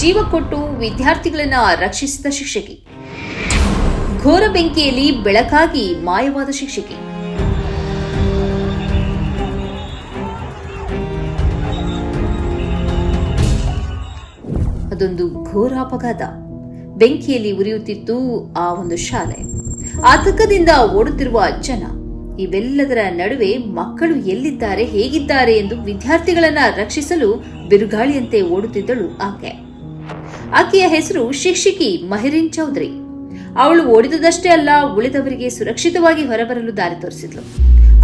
ಜೀವ ಕೊಟ್ಟು ವಿದ್ಯಾರ್ಥಿಗಳನ್ನ ರಕ್ಷಿಸಿದ ಶಿಕ್ಷಕಿ. ಘೋರ ಬೆಂಕಿಯಲ್ಲಿ ಬೆಳಕಾಗಿ ಮಾಯವಾದ ಶಿಕ್ಷಕಿ. ಅದೊಂದು ಘೋರ ಅಪಘಾತ. ಬೆಂಕಿಯಲ್ಲಿ ಉರಿಯುತ್ತಿತ್ತು ಆ ಒಂದು ಶಾಲೆ. ಆತಂಕದಿಂದ ಓಡುತ್ತಿರುವ ಜನ. ಇವೆಲ್ಲದರ ನಡುವೆ ಮಕ್ಕಳು ಎಲ್ಲಿದ್ದಾರೆ, ಹೇಗಿದ್ದಾರೆ ಎಂದು ವಿದ್ಯಾರ್ಥಿಗಳನ್ನ ರಕ್ಷಿಸಲು ಬಿರುಗಾಳಿಯಂತೆ ಓಡುತ್ತಿದ್ದಳು ಆಕೆ. ಆಕೆಯ ಹೆಸರು ಶಿಕ್ಷಕಿ ಮಹಿರಿನ್ ಚೌಧರಿ. ಅವಳು ಓಡಿದದಷ್ಟೇ ಅಲ್ಲ, ಉಳಿದವರಿಗೆ ಸುರಕ್ಷಿತವಾಗಿ ಹೊರಬರಲು ದಾರಿ ತೋರಿಸಿದ್ಲು.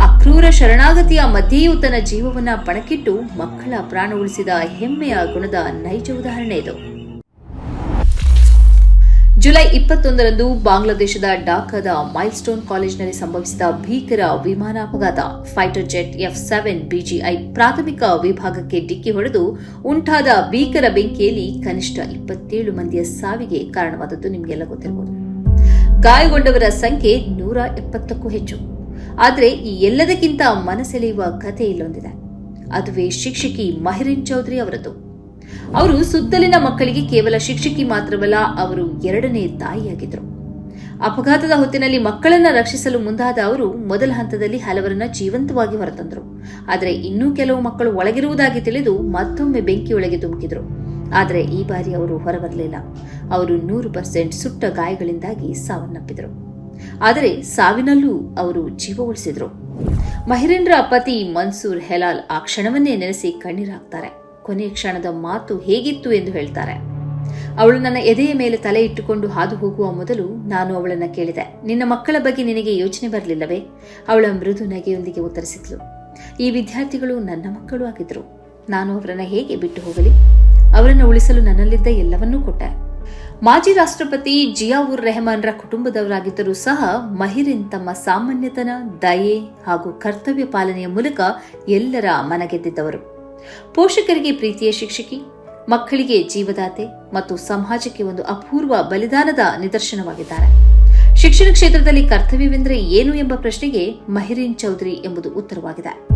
ಅಕ್ರೂರ ಶರಣಾಗತಿಯ ಮಧ್ಯೆಯೂ ತನ್ನ ಜೀವವನ್ನ ಪಣಕ್ಕಿಟ್ಟು ಮಕ್ಕಳ ಪ್ರಾಣ ಉಳಿಸಿದ ಹೆಮ್ಮೆಯ ಗುಣದ ನೈಜ ಉದಾಹರಣೆ ಇದು. ಜುಲೈ ಇಪ್ಪತ್ತೊಂದರಂದು ಬಾಂಗ್ಲಾದೇಶದ ಢಾಕಾದ ಮೈಲ್ಸ್ಟೋನ್ ಕಾಲೇಜಿನಲ್ಲಿ ಸಂಭವಿಸಿದ ಭೀಕರ ವಿಮಾನ ಅಪಘಾತ fighter jet F seven BGI ಪ್ರಾಥಮಿಕ ವಿಭಾಗಕ್ಕೆ ಡಿಕ್ಕಿ ಹೊಡೆದು ಉಂಟಾದ ಭೀಕರ ಬೆಂಕಿಯಲ್ಲಿ ಕನಿಷ್ಠ ಇಪ್ಪತ್ತೇಳು ಮಂದಿಯ ಸಾವಿಗೆ ಕಾರಣವಾದದ್ದು ನಿಮಗೆಲ್ಲ ಗೊತ್ತಿರಬಹುದು. ಗಾಯಗೊಂಡವರ ಸಂಖ್ಯೆ ನೂರ ಎಪ್ಪತ್ತಕ್ಕೂ ಹೆಚ್ಚು. ಆದರೆ ಈ ಎಲ್ಲದಕ್ಕಿಂತ ಮನಸೆಳೆಯುವ ಕಥೆ ಇಲ್ಲೊಂದಿದೆ. ಅದುವೇ ಶಿಕ್ಷಕಿ ಮಹಿರಿನ್ ಚೌಧರಿ ಅವರದ್ದು. ಅವರು ಸುತ್ತಲಿನ ಮಕ್ಕಳಿಗೆ ಕೇವಲ ಶಿಕ್ಷಕಿ ಮಾತ್ರವಲ್ಲ, ಅವರು ಎರಡನೇ ತಾಯಿಯಾಗಿದ್ರು ಅಪಘಾತದ ಹೊತ್ತಿನಲ್ಲಿ ಮಕ್ಕಳನ್ನ ರಕ್ಷಿಸಲು ಮುಂದಾದ ಅವರು ಮೊದಲ ಹಂತದಲ್ಲಿ ಹಲವರನ್ನ ಜೀವಂತವಾಗಿ ಹೊರತಂದರು. ಆದರೆ ಇನ್ನೂ ಕೆಲವು ಮಕ್ಕಳು ಒಳಗಿರುವುದಾಗಿ ತಿಳಿದು ಮತ್ತೊಮ್ಮೆ ಬೆಂಕಿಯೊಳಗೆ ಧುಮುಕಿದ್ರು. ಆದರೆ ಈ ಬಾರಿ ಅವರು ಹೊರಬರಲಿಲ್ಲ. ಅವರು ನೂರು ಪರ್ಸೆಂಟ್ ಸುಟ್ಟ ಗಾಯಗಳಿಂದಾಗಿ ಸಾವನ್ನಪ್ಪಿದರು. ಆದರೆ ಸಾವಿನಲ್ಲೂ ಅವರು ಜೀವ ಉಳಿಸಿದ್ರು ಮಹಿರೇಂದ್ರ ಪತಿ ಮನ್ಸೂರ್ ಹೆಲಾಲ್ ಆ ಕ್ಷಣವನ್ನೇ ನೆನೆಸಿ ಕಣ್ಣೀರಾಗ್ತಾರೆ. ಕೊನೆಯ ಕ್ಷಣದ ಮಾತು ಹೇಗಿತ್ತು ಎಂದು ಹೇಳ್ತಾರೆ. ಅವಳು ನನ್ನ ಎದೆಯ ಮೇಲೆ ತಲೆ ಇಟ್ಟುಕೊಂಡು ಹಾದು ಹೋಗುವ ಮೊದಲು ನಾನು ಅವಳನ್ನು ಕೇಳಿದೆ. ನಿನ್ನ ಮಕ್ಕಳ ಬಗ್ಗೆ ನಿನಗೆ ಯೋಚನೆ ಬರಲಿಲ್ಲವೇ? ಅವಳ ಮೃದು ನಗೆಯೊಂದಿಗೆ ಉತ್ತರಿಸಿದ್ಲು. ಈ ವಿದ್ಯಾರ್ಥಿಗಳು ನನ್ನ ಮಕ್ಕಳು ಆಗಿದ್ರು. ನಾನು ಅವರನ್ನು ಹೇಗೆ ಬಿಟ್ಟು ಹೋಗಲಿ? ಅವರನ್ನು ಉಳಿಸಲು ನನ್ನಲ್ಲಿದ್ದ ಎಲ್ಲವನ್ನೂ ಕೊಟ್ಟೆ. ಮಾಜಿ ರಾಷ್ಟ್ರಪತಿ ಜಿಯಾವುರ್ ರೆಹಮಾನ್ರ ಕುಟುಂಬದವರಾಗಿದ್ದರೂ ಸಹ ಮಹಿರಿನ್ ತಮ್ಮ ಸಾಮಾನ್ಯತನ, ದಯೆ ಹಾಗೂ ಕರ್ತವ್ಯ ಪಾಲನೆಯ ಮೂಲಕ ಎಲ್ಲರ ಮನಗೆದ್ದಿದ್ದವರು. ಪೋಷಕರಿಗೆ ಪ್ರೀತಿಯ ಶಿಕ್ಷಕಿ, ಮಕ್ಕಳಿಗೆ ಜೀವದಾತೆ ಮತ್ತು ಸಮಾಜಕ್ಕೆ ಒಂದು ಅಪೂರ್ವ ಬಲಿದಾನದ ನಿದರ್ಶನವಾಗಿದ್ದಾರೆ. ಶಿಕ್ಷಣ ಕ್ಷೇತ್ರದಲ್ಲಿ ಕರ್ತವ್ಯವೆಂದರೆ ಏನು ಎಂಬ ಪ್ರಶ್ನೆಗೆ ಮಹಿರೀನ್ ಚೌಧರಿ ಎಂಬುದು ಉತ್ತರವಾಗಿದೆ.